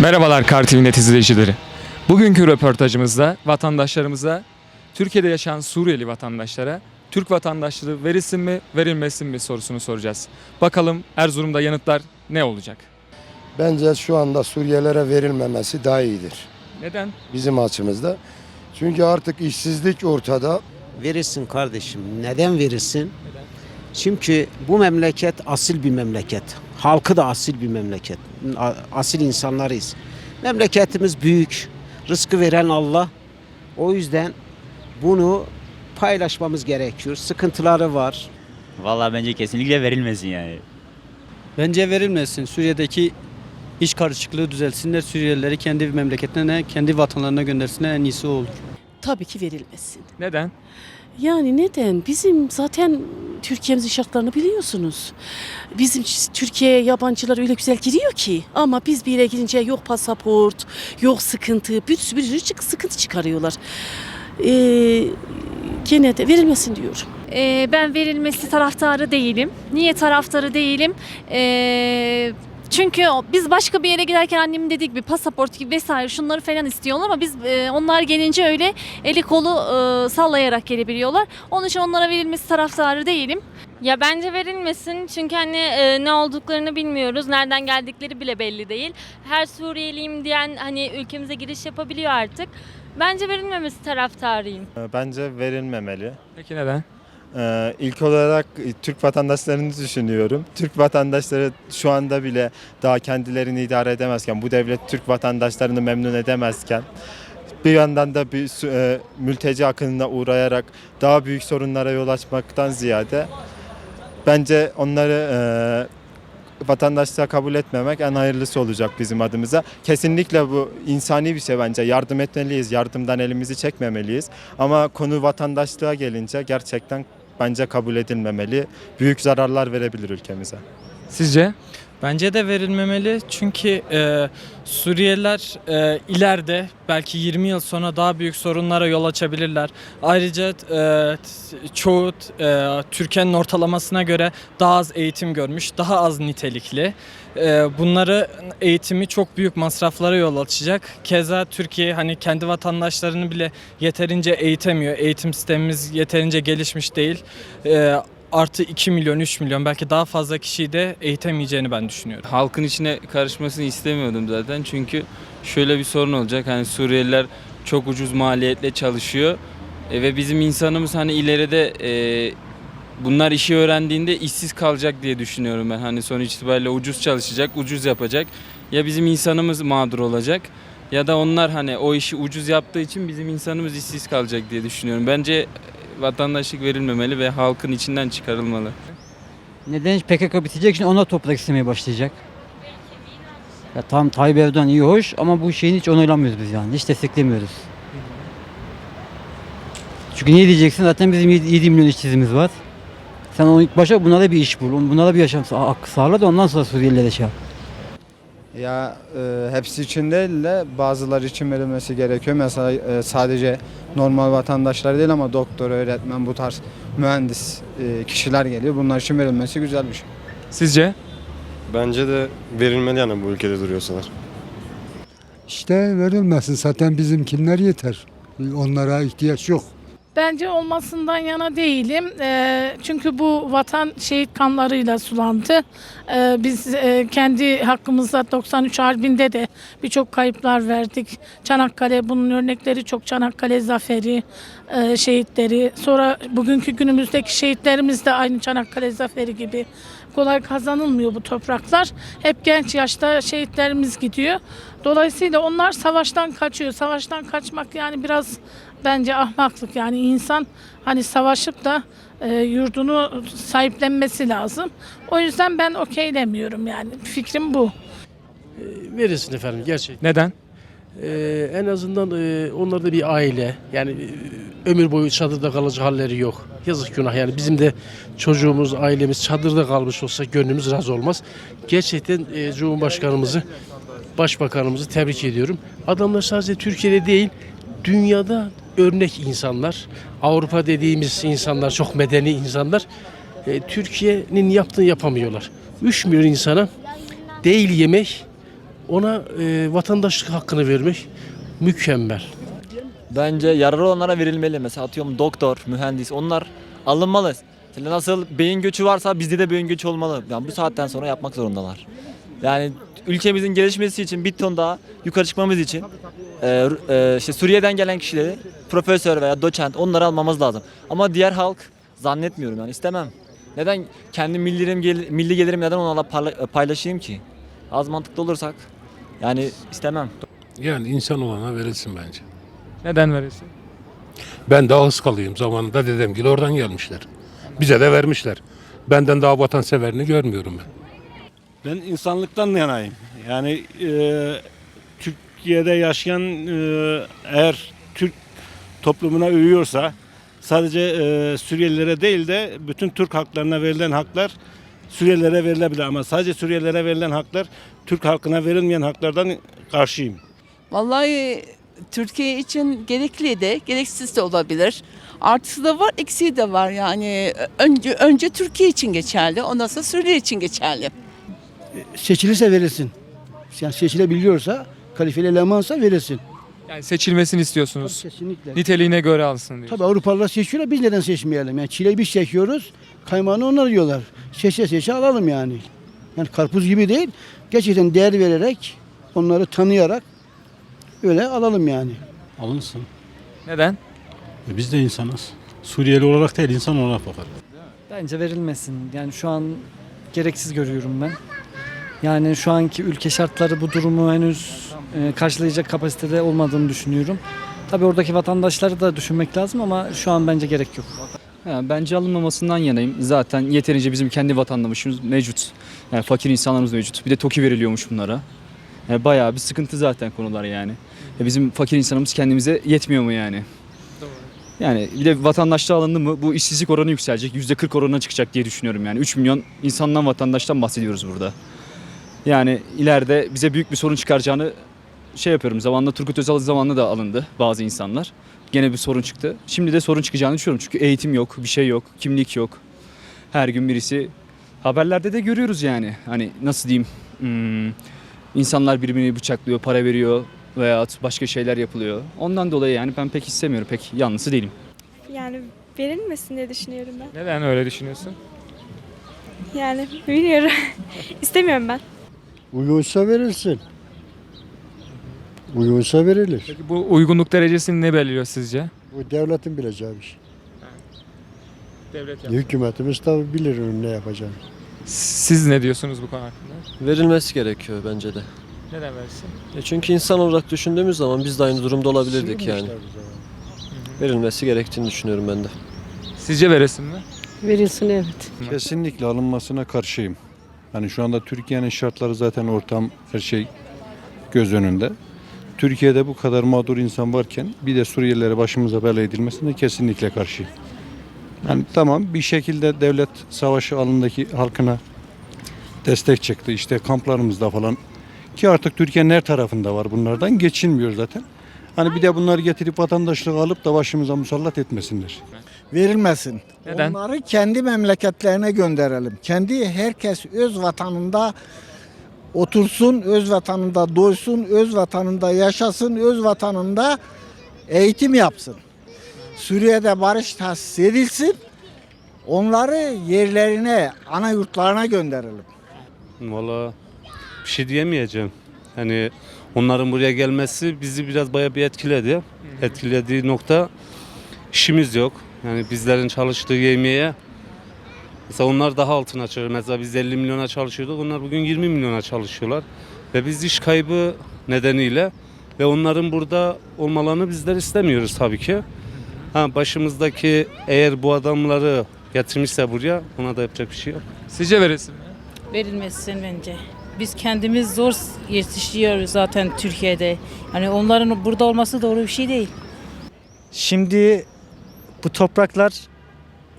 Merhabalar Kar TV Net izleyicileri. Bugünkü röportajımızda vatandaşlarımıza, Türkiye'de yaşayan Suriyeli vatandaşlara Türk vatandaşlığı verilsin mi, verilmesin mi sorusunu soracağız. Bakalım Erzurum'da yanıtlar ne olacak? Bence şu anda Suriyelere verilmemesi daha iyidir Neden? bizim açımızda. Çünkü artık işsizlik ortada. Verirsin kardeşim. Neden verirsin? Çünkü bu memleket asil bir memleket. Halkı da asil bir memleket. Asil insanlarıyız. Memleketimiz büyük. Rızkı veren Allah. O yüzden bunu paylaşmamız gerekiyor. Sıkıntıları var. Vallahi bence kesinlikle verilmesin yani. Bence verilmesin. Suriye'deki iş karışıklığı düzelsinler. Suriyelileri kendi memleketlerine, kendi vatanlarına göndersinler en iyisi o olur. Tabii ki verilmesin. Neden? Yani neden? Bizim zaten Türkiye'mizin şartlarını biliyorsunuz. Bizim Türkiye'ye yabancılar öyle güzel giriyor ki. Ama biz bir yere girince yok pasaport, yok sıkıntı, bir sürü, bir sürü sıkıntı çıkarıyorlar. Ee, gene de verilmesin diyorum. Ee, ben verilmesi taraftarı değilim. Niye taraftarı değilim? Ee, çünkü biz başka bir yere giderken annemin dediği gibi pasaport gibi vesaire şunları falan istiyorlar ama biz e, onlar gelince öyle eli kolu e, sallayarak gelebiliyorlar. Onun için onlara verilmesi taraftarı değilim. Ya bence verilmesin çünkü hani e, ne olduklarını bilmiyoruz. Nereden geldikleri bile belli değil. Her Suriyeliyim diyen hani ülkemize giriş yapabiliyor artık. Bence verilmemesi taraftarıyım. Bence verilmemeli. Peki neden? Ee, ilk olarak e, Türk vatandaşlarını düşünüyorum. Türk vatandaşları şu anda bile daha kendilerini idare edemezken, bu devlet Türk vatandaşlarını memnun edemezken, bir yandan da bir e, mülteci akınına uğrayarak daha büyük sorunlara yol açmaktan ziyade bence onları e, vatandaşlığa kabul etmemek en hayırlısı olacak bizim adımıza. Kesinlikle bu insani bir şey bence. Yardım etmeliyiz, yardımdan elimizi çekmemeliyiz. Ama konu vatandaşlığa gelince gerçekten bence kabul edilmemeli. Büyük zararlar verebilir ülkemize. Sizce? Bence de verilmemeli çünkü e, Suriyeliler e, ileride belki 20 yıl sonra daha büyük sorunlara yol açabilirler. Ayrıca e, çoğu e, Türkiye'nin ortalamasına göre daha az eğitim görmüş, daha az nitelikli. E, bunları eğitimi çok büyük masraflara yol açacak. Keza Türkiye hani kendi vatandaşlarını bile yeterince eğitemiyor. Eğitim sistemimiz yeterince gelişmiş değil. E, artı 2 milyon, 3 milyon belki daha fazla kişiyi de eğitemeyeceğini ben düşünüyorum. halkın içine karışmasını istemiyordum zaten. Çünkü şöyle bir sorun olacak. Hani Suriyeliler çok ucuz maliyetle çalışıyor. E, ve bizim insanımız hani ileride e, bunlar işi öğrendiğinde işsiz kalacak diye düşünüyorum ben. Hani sonuç itibariyle ucuz çalışacak, ucuz yapacak. Ya bizim insanımız mağdur olacak ya da onlar hani o işi ucuz yaptığı için bizim insanımız işsiz kalacak diye düşünüyorum. Bence vatandaşlık verilmemeli ve halkın içinden çıkarılmalı. Neden PKK bitecek şimdi ona toprak istemeye başlayacak. Ya tam Tayyip Erdoğan iyi hoş ama bu şeyini hiç onaylamıyoruz biz yani. Hiç desteklemiyoruz. Çünkü niye diyeceksin zaten bizim 7, 7 milyon işsizimiz var. Sen onu ilk başa bunlara bir iş bul. Bunlara bir yaşam sağla da ondan sonra Suriyelilere şey yap. Ya e, hepsi için değil de bazıları için verilmesi gerekiyor. Mesela e, sadece normal vatandaşlar değil ama doktor, öğretmen bu tarz mühendis e, kişiler geliyor. Bunlar için verilmesi güzel bir şey. Sizce? Bence de verilmeli yani bu ülkede duruyorsalar. İşte verilmesin zaten bizimkinler yeter. Onlara ihtiyaç yok. Bence olmasından yana değilim. Ee, çünkü bu vatan şehit kanlarıyla sulandı. Ee, biz e, kendi hakkımızda 93 Harbi'nde de birçok kayıplar verdik. Çanakkale bunun örnekleri çok. Çanakkale zaferi, e, şehitleri. Sonra bugünkü günümüzdeki şehitlerimiz de aynı Çanakkale zaferi gibi kolay kazanılmıyor bu topraklar. Hep genç yaşta şehitlerimiz gidiyor. Dolayısıyla onlar savaştan kaçıyor. Savaştan kaçmak yani biraz bence ahmaklık. Yani insan hani savaşıp da e, yurdunu sahiplenmesi lazım. O yüzden ben okeylemiyorum yani. Fikrim bu. Verirsin efendim gerçek. Neden? Ee, en azından e, onlar da bir aile. Yani e, ömür boyu çadırda kalacak halleri yok. Yazık günah yani bizim de çocuğumuz, ailemiz çadırda kalmış olsa gönlümüz razı olmaz. Gerçekten e, Cumhurbaşkanımızı, Başbakanımızı tebrik ediyorum. Adamlar sadece Türkiye'de değil, dünyada örnek insanlar. Avrupa dediğimiz insanlar çok medeni insanlar. E, Türkiye'nin yaptığını yapamıyorlar. 3 milyon insana değil yemek, Ona e, vatandaşlık hakkını vermek mükemmel. Bence yararı olanlara verilmeli. Mesela atıyorum doktor, mühendis onlar alınmalı. Nasıl beyin göçü varsa bizde de beyin göçü olmalı. Yani bu saatten sonra yapmak zorundalar. Yani ülkemizin gelişmesi için bir ton daha yukarı çıkmamız için e, e, işte Suriye'den gelen kişileri profesör veya doçent onları almamız lazım. Ama diğer halk zannetmiyorum yani istemem. Neden kendi millilerim gel- milli gelirim neden onlarla parla- paylaşayım ki? Az mantıklı olursak yani istemem. Yani insan olana verilsin bence. Neden verilsin? Ben daha Iskalıyım zamanında dedem gibi oradan gelmişler. Bize de vermişler. Benden daha vatanseverini görmüyorum ben. Ben insanlıktan yanayım. Yani e, Türkiye'de yaşayan e, eğer Türk toplumuna uyuyorsa sadece e, Suriyelilere değil de bütün Türk halklarına verilen haklar Suriyelilere verilebilir ama sadece Suriyelilere verilen haklar Türk halkına verilmeyen haklardan karşıyım. Vallahi Türkiye için gerekli de gereksiz de olabilir. Artısı da var, eksiği de var. Yani önce önce Türkiye için geçerli, ondan sonra Suriye için geçerli. Seçilirse verilsin. Yani seçilebiliyorsa, kalifeli elemansa verilsin. Yani seçilmesini istiyorsunuz. Kesinlikle. Niteliğine göre alsın diyor. Tabii Avrupalılar seçiyorlar, biz neden seçmeyelim? Yani çileyi biz çekiyoruz, kaymağını onlar yiyorlar. Seçe seçe alalım yani. Yani karpuz gibi değil, gerçekten değer vererek, onları tanıyarak öyle alalım yani. Alınsın. Neden? Biz de insanız. Suriyeli olarak değil insan olarak bakar. Bence verilmesin. Yani şu an gereksiz görüyorum ben. Yani şu anki ülke şartları bu durumu henüz e, karşılayacak kapasitede olmadığını düşünüyorum. Tabii oradaki vatandaşları da düşünmek lazım ama şu an bence gerek yok. bence alınmamasından yanayım. Zaten yeterince bizim kendi vatandaşımız mevcut. Yani fakir insanlarımız mevcut. Bir de TOKİ veriliyormuş bunlara. Yani bayağı bir sıkıntı zaten konular yani. Ya bizim fakir insanımız kendimize yetmiyor mu yani? Yani bir de vatandaşlığa alındı mı bu işsizlik oranı yükselecek. %40 oranına çıkacak diye düşünüyorum yani. 3 milyon insandan vatandaştan bahsediyoruz burada. Yani ileride bize büyük bir sorun çıkaracağını şey yapıyorum. Zamanında Turgut Özal zamanında da alındı bazı insanlar. Gene bir sorun çıktı. Şimdi de sorun çıkacağını düşünüyorum. Çünkü eğitim yok, bir şey yok, kimlik yok. Her gün birisi haberlerde de görüyoruz yani. Hani nasıl diyeyim? Hmm, insanlar birbirini bıçaklıyor, para veriyor veya başka şeyler yapılıyor. Ondan dolayı yani ben pek istemiyorum. Pek yanlısı değilim. Yani verilmesin diye düşünüyorum ben. Neden öyle düşünüyorsun? Yani bilmiyorum. İstemiyorum ben. Uygunsa verilsin. Uygunsa verilir. Peki bu uygunluk derecesini ne belirliyor sizce? Bu devletin bileceği bir şey. Devlet Hükümetimiz tabii bilir onun ne yapacağını. Siz ne diyorsunuz bu konu hakkında? Verilmesi gerekiyor bence de. Neden versin? çünkü insan olarak düşündüğümüz zaman biz de aynı durumda olabilirdik yani. Bize. Verilmesi gerektiğini düşünüyorum ben de. Sizce veresin mi? Verilsin evet. Kesinlikle alınmasına karşıyım. Hani şu anda Türkiye'nin şartları zaten ortam her şey göz önünde. Türkiye'de bu kadar mağdur insan varken bir de Suriyelilere başımıza bela edilmesine kesinlikle karşıyım. Yani tamam bir şekilde devlet savaşı alındaki halkına destek çıktı. İşte kamplarımızda falan ki artık Türkiye'nin her tarafında var bunlardan geçilmiyor zaten. Hani bir de bunları getirip vatandaşlığı alıp da başımıza musallat etmesinler. Verilmesin. Neden? Onları kendi memleketlerine gönderelim. Kendi herkes öz vatanında otursun, öz vatanında doysun, öz vatanında yaşasın, öz vatanında eğitim yapsın. Suriye'de barış tahsis edilsin. Onları yerlerine, ana yurtlarına gönderelim. Valla bir şey diyemeyeceğim. Hani onların buraya gelmesi bizi biraz bayağı bir etkiledi. Etkilediği nokta işimiz yok. Yani bizlerin çalıştığı yemeğe mesela onlar daha altına çalışıyor. Mesela biz 50 milyona çalışıyorduk. Onlar bugün 20 milyona çalışıyorlar. Ve biz iş kaybı nedeniyle ve onların burada olmalarını bizler istemiyoruz tabii ki. Ha, başımızdaki eğer bu adamları getirmişse buraya ona da yapacak bir şey yok. Sizce verilsin mi? Verilmesin bence. Biz kendimiz zor yetişiyoruz zaten Türkiye'de. Hani onların burada olması doğru bir şey değil. Şimdi bu topraklar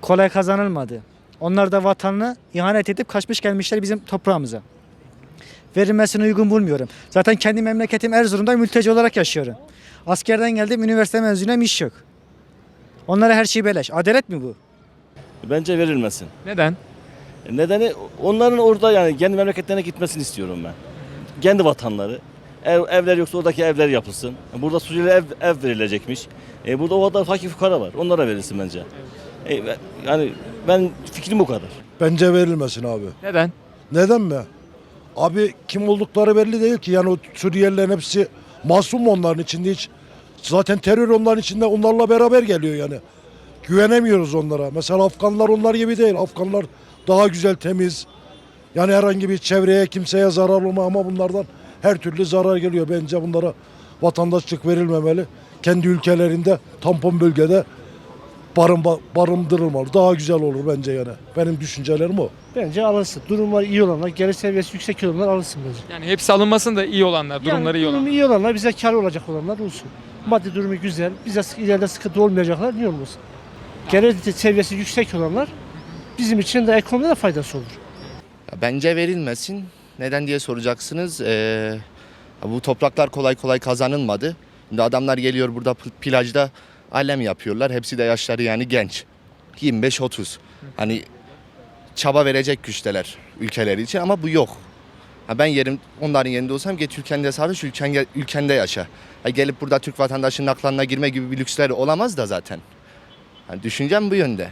kolay kazanılmadı. Onlar da vatanını ihanet edip kaçmış gelmişler bizim toprağımıza. Verilmesini uygun bulmuyorum. Zaten kendi memleketim Erzurum'da mülteci olarak yaşıyorum. Askerden geldim, üniversite mezunuyum, iş yok. Onlara her şey beleş. Adalet mi bu? Bence verilmesin. Neden? Nedeni onların orada yani kendi memleketlerine gitmesini istiyorum ben. kendi vatanları. Ev, evler yoksa oradaki evler yapılsın. Burada Suriyeli ev, ev verilecekmiş. E, burada o kadar fakir fukara var. Onlara verilsin bence. E, ben- yani ben fikrim bu kadar. Bence verilmesin abi. Neden? Neden mi? Abi kim oldukları belli değil ki. Yani o Suriyelilerin hepsi masum mu onların içinde hiç? Zaten terör onların içinde onlarla beraber geliyor yani. Güvenemiyoruz onlara. Mesela Afganlar onlar gibi değil. Afganlar daha güzel, temiz. Yani herhangi bir çevreye, kimseye zarar olma ama bunlardan her türlü zarar geliyor. Bence bunlara vatandaşlık verilmemeli. Kendi ülkelerinde, tampon bölgede barın, barındırılmalı. Daha güzel olur bence yani. Benim düşüncelerim o. Bence alınsın. Durumları iyi olanlar, gelir seviyesi yüksek olanlar alınsın bence. Yani hepsi alınmasın da iyi olanlar, durumları iyi yani olanlar. durumu iyi olanlar, bize kar olacak olanlar olsun. Maddi durumu güzel, bize ileride sıkıntı olmayacaklar niye olmasın? Gelir seviyesi yüksek olanlar bizim için de ekonomide de faydası olur. Bence verilmesin. Neden diye soracaksınız. Ee, bu topraklar kolay kolay kazanılmadı. Şimdi adamlar geliyor burada pl- plajda alem yapıyorlar. Hepsi de yaşları yani genç. 25-30. Hani çaba verecek güçteler ülkeleri için ama bu yok. Ha ben yerim onların yerinde olsam geç ülkende savaş ülkende, ülkende yaşa. Ha gelip burada Türk vatandaşının aklanına girme gibi bir lüksleri olamaz da zaten. Hani düşüncem bu yönde.